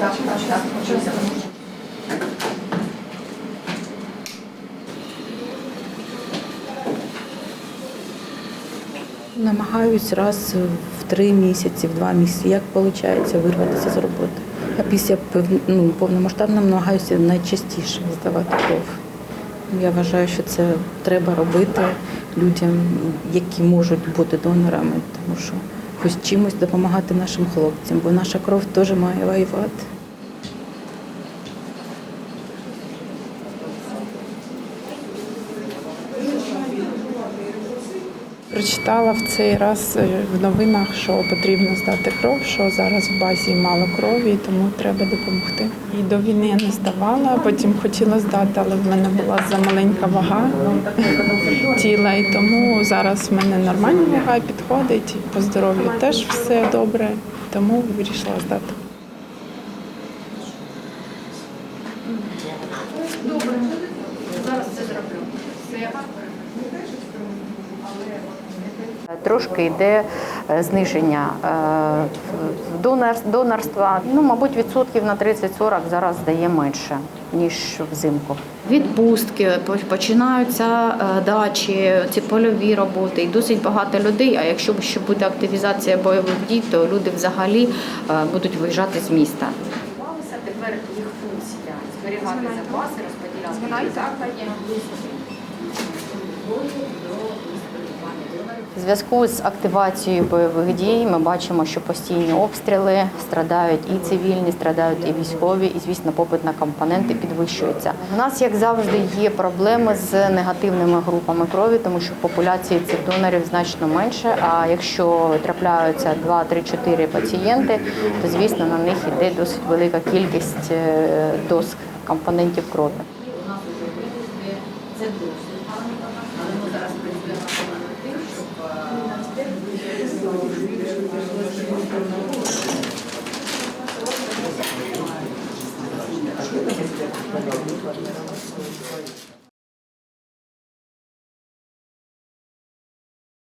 Так. Намагаюсь раз в три місяці, в два місяці, як виходить вирватися з роботи. А після ну, повномасштабного намагаюся найчастіше здавати кров. Я вважаю, що це треба робити людям, які можуть бути донорами, тому що хоч чимось допомагати нашим хлопцям, бо наша кров теж має воювати. Прочитала в цей раз е, в новинах, що потрібно здати кров, що зараз в базі мало крові, тому треба допомогти. І до війни я не здавала, потім хотіла здати, але в мене була замаленька вага тіла, і тому зараз в мене нормальна вага підходить. По здоров'ю теж все добре, тому вирішила здати. Трошки йде е, зниження е, в донор- донорства. Ну, мабуть, відсотків на 30-40 зараз дає менше, ніж взимку. Відпустки, починаються е, дачі, ці польові роботи, і досить багато людей. А якщо ще буде активізація бойових дій, то люди взагалі е, будуть виїжджати з міста. Тепер їх функція зберігати запаси, розподіляти закладі. У зв'язку з активацією бойових дій ми бачимо, що постійні обстріли страдають і цивільні, страдають і військові, і звісно, попит на компоненти підвищується. У нас, як завжди, є проблеми з негативними групами крові, тому що популяції цих донорів значно менше. А якщо трапляються 2, 3, 4 пацієнти, то звісно на них йде досить велика кількість е, доз компонентів крові. Дякую.